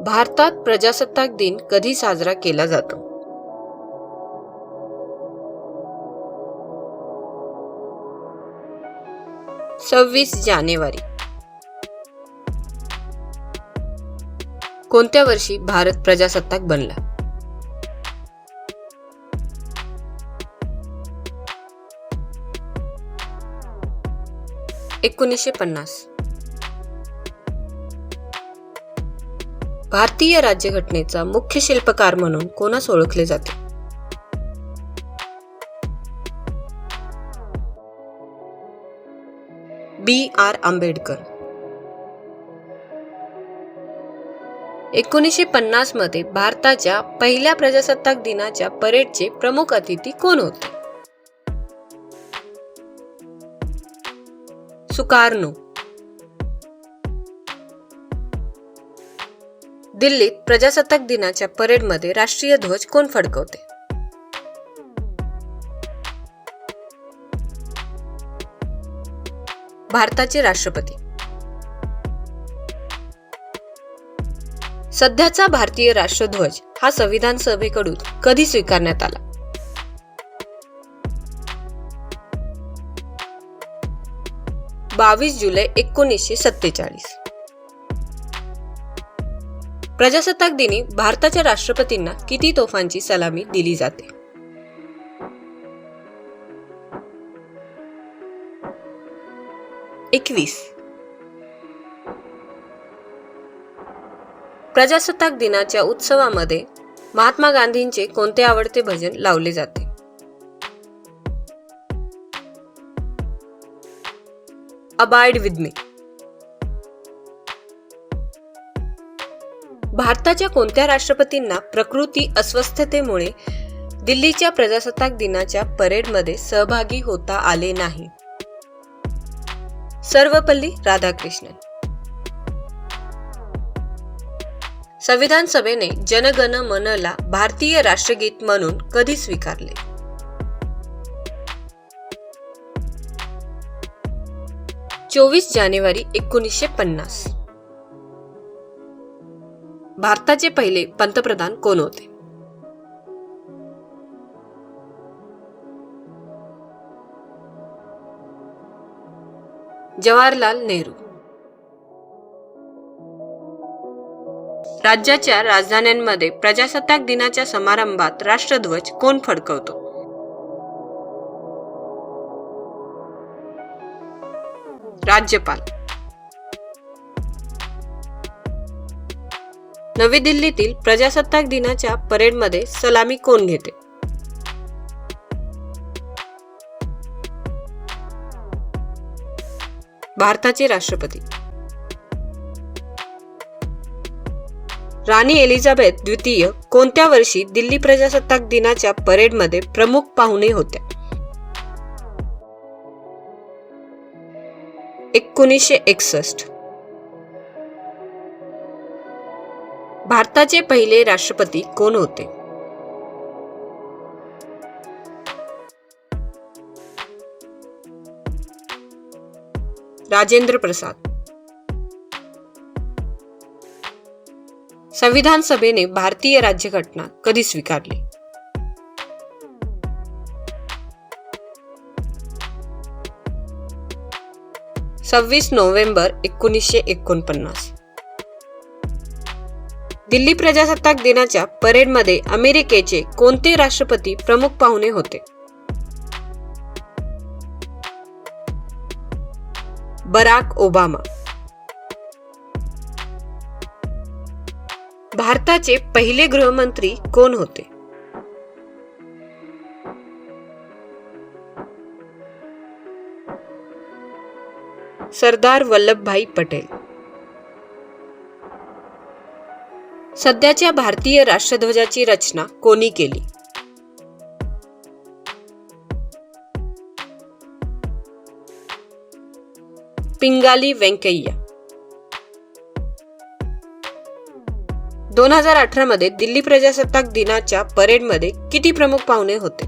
भारतात प्रजासत्ताक दिन कधी साजरा केला जातो? सव्वीस जानेवारी. कोणत्या वर्षी भारत प्रजासत्ताक बनला? एकोणीसशे पन्नास. भारतीय राज्यघटनेचा मुख्य शिल्पकार म्हणून कोणास ओळखले जाते? B R Ambedkar. एकोणीसशे पन्नासमध्ये भारताच्या पहिल्या प्रजासत्ताक दिनाच्या परेडचे प्रमुख अतिथी कोण होते? सुकार्नो. दिल्लीत प्रजासत्ताक दिनाच्या परेडमध्ये राष्ट्रीय ध्वज कोण फडकवते? भारताचे राष्ट्रपती. सध्याचा भारतीय राष्ट्रध्वज हा संविधान सभेकडून कधी स्वीकारण्यात आला? बावीस जुलै एकोणीसशे सत्तेचाळीस. प्रजासत्ताक दिनी भारताच्या राष्ट्रपतींना किती तोफांची सलामी दिली जाते? एकवीस. प्रजासत्ताक दिनाच्या उत्सवामध्ये महात्मा गांधींचे कोणते आवडते भजन लावले जाते? अबाइड विथ मी भारताच्या कोणत्या राष्ट्रपतींना प्रकृती अस्वस्थतेमुळे दिल्लीच्या प्रजासत्ताक दिनाच्या परेडमध्ये सहभागी होता आले नाही? सर्वपल्ली राधाकृष्णन. संविधान सभेने जनगण मनला भारतीय राष्ट्रगीत म्हणून कधी स्वीकारले? चोवीस जानेवारी एकोणीसशे पन्नास. भारताचे पहिले पंतप्रधान कोण होते? जवाहरलाल नेहरू. राज्याच्या राजधान्यांमध्ये प्रजासत्ताक दिनाच्या समारंभात राष्ट्रध्वज कोण फडकवतो? राज्यपाल. नवी दिल्लीतील प्रजासत्ताक दिनाच्या परेडमध्ये सलामी कोण घेते? भारताचे राष्ट्रपती. राणी एलिझाबेथ द्वितीय कोणत्या वर्षी दिल्ली प्रजासत्ताक दिनाच्या परेडमध्ये प्रमुख पाहुणे होत्या? एकोणीसशे एकसष्ट. भारताचे पहिले राष्ट्रपती कोण होते? राजेंद्र प्रसाद. संविधान सभेने भारतीय राज्यघटना कधी स्वीकारली? सव्वीस नोव्हेंबर एकोणीसशे एकोणपन्नास. दिल्ली प्रजासत्ताक दिनाच्या परेडमध्ये अमेरिकेचे कोणते राष्ट्रपती प्रमुख पाहुणे होते? Barack Obama. भारताचे पहिले गृहमंत्री कोण होते? सरदार वल्लभभाई पटेल. सध्याच्या भारतीय राष्ट्रध्वजाची रचना कोणी केली? पिंगाली व्यंकय्या दोन हजार अठरा मध्ये दिल्ली प्रजासत्ताक दिनाच्या परेडमध्ये किती प्रमुख पाहुणे होते?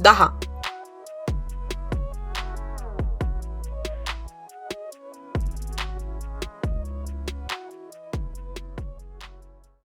दहा.